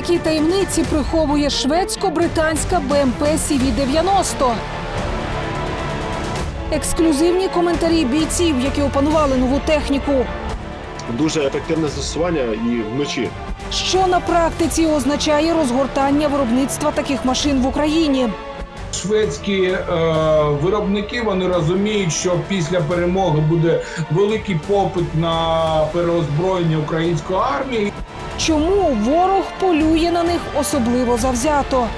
Які таємниці приховує шведсько-британська БМП CV-90? Ексклюзивні коментарі бійців, які опанували нову техніку. Дуже ефективне застосування і вночі. Що на практиці означає розгортання виробництва таких машин в Україні? Шведські е, виробники вони розуміють, що після перемоги буде великий попит на переозброєння української армії. Чому ворог полює на них особливо завзято?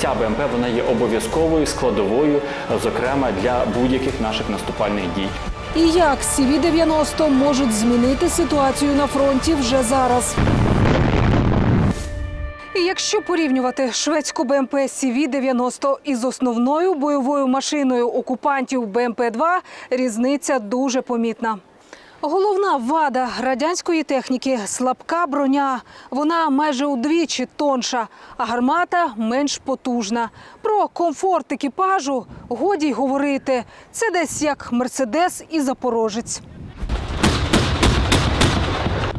Ця БМП вона є обов'язковою складовою, зокрема для будь-яких наших наступальних дій. І як CV-90 можуть змінити ситуацію на фронті вже зараз? І якщо порівнювати шведську БМП CV-90 із основною бойовою машиною окупантів БМП-2, різниця дуже помітна. Головна вада радянської техніки слабка броня. Вона майже удвічі тонша, а гармата менш потужна. Про комфорт екіпажу годі й говорити. Це десь як Мерседес і Запорожець.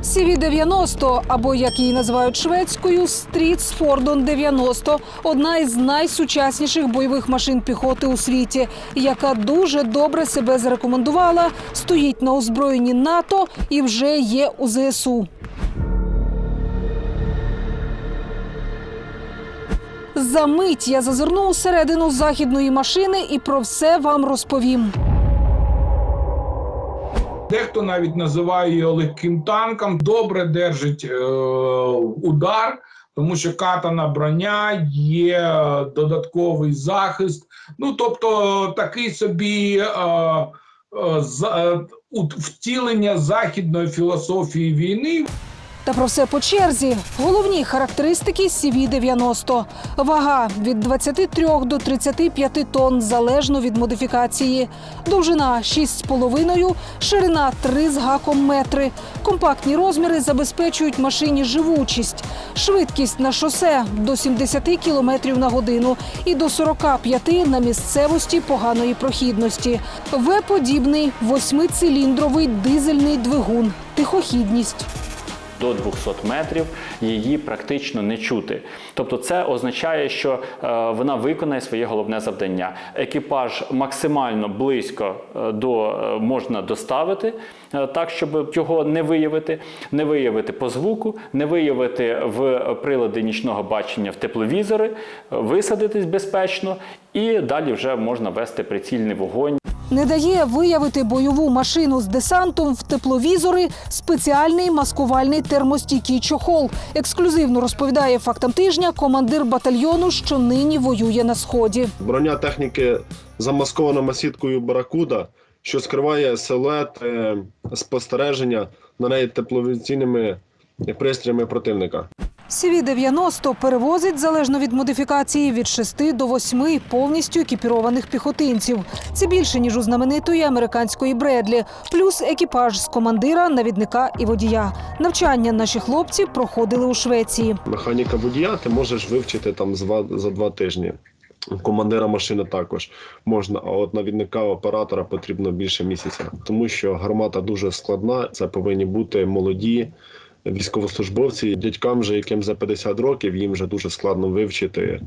CV-90, або як її називають шведською, Стрітсфордон 90 – одна із найсучасніших бойових машин піхоти у світі, яка дуже добре себе зарекомендувала, стоїть на озброєнні НАТО і вже є у ЗСУ. За мить я зазирну усередину західної машини і про все вам розповім. Дехто навіть називає його легким танком. Добре держить е, удар, тому що катана броня є додатковий захист. Ну тобто такий собі е, е, е, втілення західної філософії війни. Та про все по черзі. Головні характеристики CV-90. Вага від 23 до 35 тонн залежно від модифікації. Довжина 6,5, ширина 3 з гаком метри. Компактні розміри забезпечують машині живучість. Швидкість на шосе до 70 км на годину і до 45 на місцевості поганої прохідності. В-подібний восьмициліндровий дизельний двигун. Тихохідність. До 200 метрів її практично не чути. Тобто, це означає, що е, вона виконає своє головне завдання. Екіпаж максимально близько е, до е, можна доставити, так щоб його не виявити, не виявити по звуку, не виявити в прилади нічного бачення в тепловізори, висадитись безпечно, і далі вже можна вести прицільний вогонь. Не дає виявити бойову машину з десантом в тепловізори спеціальний маскувальний термостійкий чохол. Ексклюзивно розповідає фактам тижня командир батальйону, що нині воює на сході. Броня техніки замаскована масіткою Баракуда, що скриває силует е, спостереження на неї тепловізійними пристроями противника. CV-90 перевозить залежно від модифікації від 6 до 8 повністю екіпірованих піхотинців. Це більше ніж у знаменитої американської Бредлі, плюс екіпаж з командира, навідника і водія. Навчання наші хлопці проходили у Швеції. Механіка водія ти можеш вивчити там за два, тижні. Командира машини також можна, а от навідника оператора потрібно більше місяця, тому що гармата дуже складна. Це повинні бути молоді військовослужбовці. Дядькам, же, яким за 50 років, їм вже дуже складно вивчити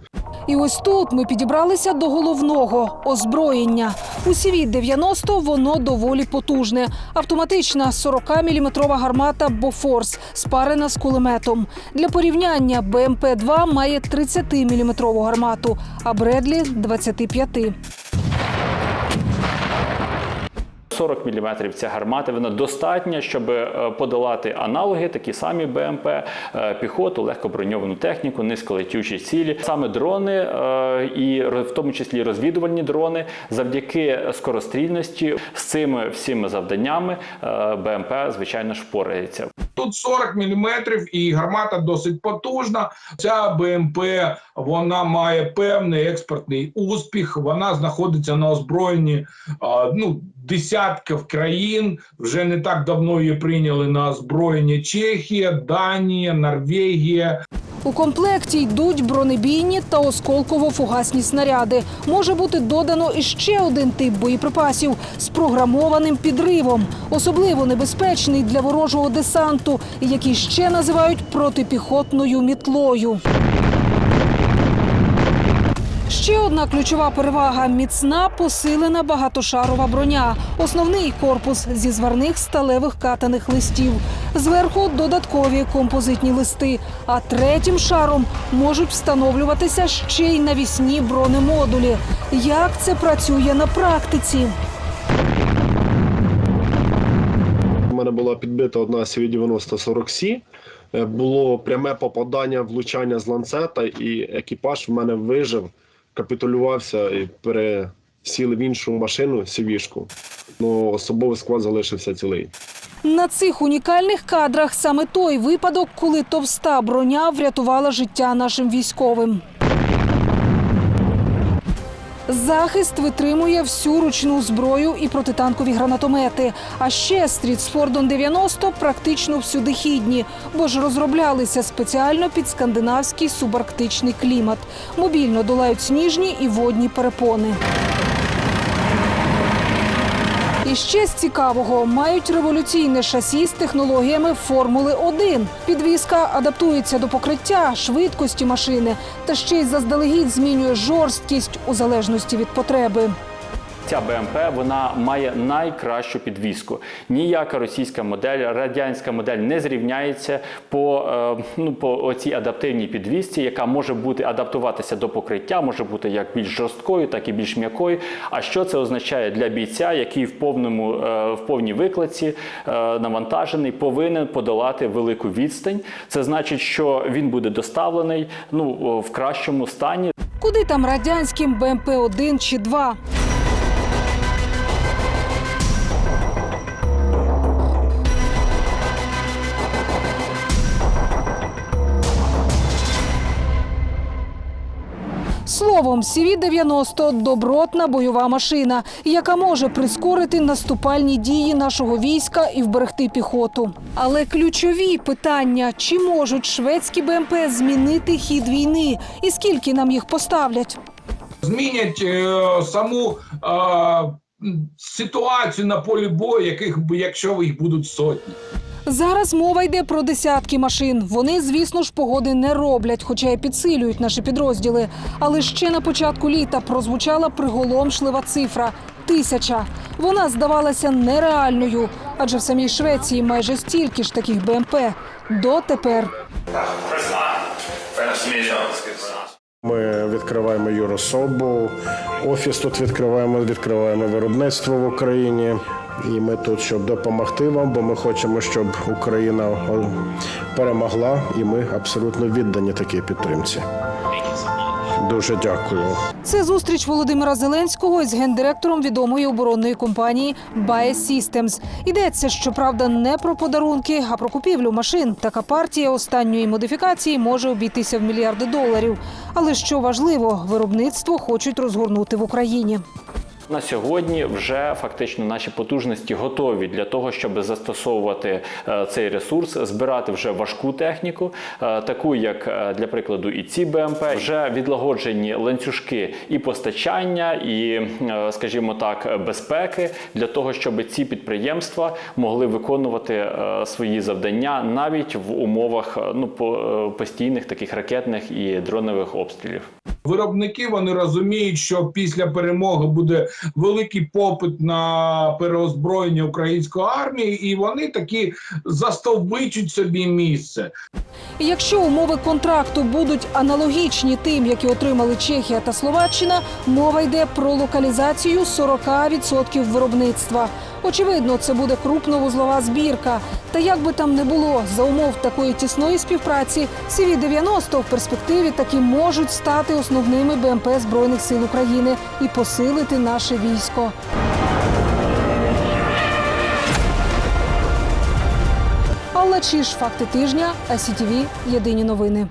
І ось тут ми підібралися до головного озброєння. У CV-90 воно доволі потужне. Автоматична 40-мм гармата Бофорс, спарена з кулеметом. Для порівняння БМП-2 має 30-мм гармату, а Бредлі 25. 40 мм ця гармата, вона достатня, щоб е, подолати аналоги, такі самі БМП, е, піхоту, легкоброньовану техніку, низьколетючі цілі. Саме дрони, е, і в тому числі розвідувальні дрони, завдяки скорострільності з цими всіми завданнями БМП, звичайно ж, впорається. Тут 40 мм і гармата досить потужна. Ця БМП вона має певний експортний успіх. Вона знаходиться на озброєнні ну, десятків країн. Вже не так давно її прийняли на озброєння Чехія, Данія, Норвегія. У комплекті йдуть бронебійні та осколково-фугасні снаряди. Може бути додано іще один тип боєприпасів з програмованим підривом, особливо небезпечний для ворожого десанту, який ще називають протипіхотною мітлою. Ще ключова перевага міцна посилена багатошарова броня. Основний корпус зі зварних сталевих катаних листів. Зверху додаткові композитні листи. А третім шаром можуть встановлюватися ще й навісні бронемодулі. Як це працює на практиці? У мене була підбита одна CV-90 40C. Е, Було пряме попадання, влучання з ланцета, і екіпаж в мене вижив, капітулювався і пересіли в іншу машину сівішку. Ну, особовий склад залишився цілий. На цих унікальних кадрах саме той випадок, коли товста броня врятувала життя нашим військовим. Захист витримує всю ручну зброю і протитанкові гранатомети. А ще Стрітсфордон 90 практично всюдихідні, бо ж розроблялися спеціально під скандинавський субарктичний клімат. Мобільно долають сніжні і водні перепони. І ще з цікавого. Мають революційне шасі з технологіями Формули 1 Підвізка адаптується до покриття, швидкості машини. Та ще й заздалегідь змінює жорсткість у залежності від потреби. Ця БМП вона має найкращу підвіску. Ніяка російська модель, радянська модель не зрівняється по, е, ну, по оцій адаптивній підвісці, яка може бути адаптуватися до покриття, може бути як більш жорсткою, так і більш м'якою. А що це означає для бійця, який в повному е, в повній викладці е, навантажений, повинен подолати велику відстань. Це значить, що він буде доставлений ну в кращому стані. Куди там радянським БМП 1 чи 2 Словом, CV-90 – добротна бойова машина, яка може прискорити наступальні дії нашого війська і вберегти піхоту. Але ключові питання: чи можуть шведські БМП змінити хід війни, і скільки нам їх поставлять? Змінять е, саму е, ситуацію на полі бою, яких якщо їх будуть сотні. Зараз мова йде про десятки машин. Вони, звісно ж, погоди не роблять, хоча й підсилюють наші підрозділи. Але ще на початку літа прозвучала приголомшлива цифра тисяча. Вона здавалася нереальною, адже в самій Швеції майже стільки ж таких БМП дотепер. Ми відкриваємо юрособу, офіс тут відкриваємо, відкриваємо виробництво в Україні. І ми тут, щоб допомогти вам, бо ми хочемо, щоб Україна перемогла, і ми абсолютно віддані такій підтримці. Дуже дякую. Це зустріч Володимира Зеленського із гендиректором відомої оборонної компанії Bae Systems. Йдеться, щоправда, не про подарунки, а про купівлю машин. Така партія останньої модифікації може обійтися в мільярди доларів. Але що важливо, виробництво хочуть розгорнути в Україні. На сьогодні вже фактично наші потужності готові для того, щоб застосовувати е, цей ресурс, збирати вже важку техніку, е, таку як е, для прикладу, і ці БМП, вже відлагоджені ланцюжки і постачання, і, скажімо так, безпеки для того, щоб ці підприємства могли виконувати свої завдання навіть в умовах ну по- постійних таких ракетних і дронових обстрілів. Виробники вони розуміють, що після перемоги буде великий попит на переозброєння української армії, і вони такі застовбичуть собі місце. Якщо умови контракту будуть аналогічні тим, які отримали Чехія та Словаччина, мова йде про локалізацію 40% виробництва. Очевидно, це буде крупновузлова збірка. Та як би там не було, за умов такої тісної співпраці, CV-90 в перспективі таки можуть стати основними БМП Збройних сил України і посилити наше військо. Алла Чіш, факти тижня, АСІТІВІ, Єдині новини.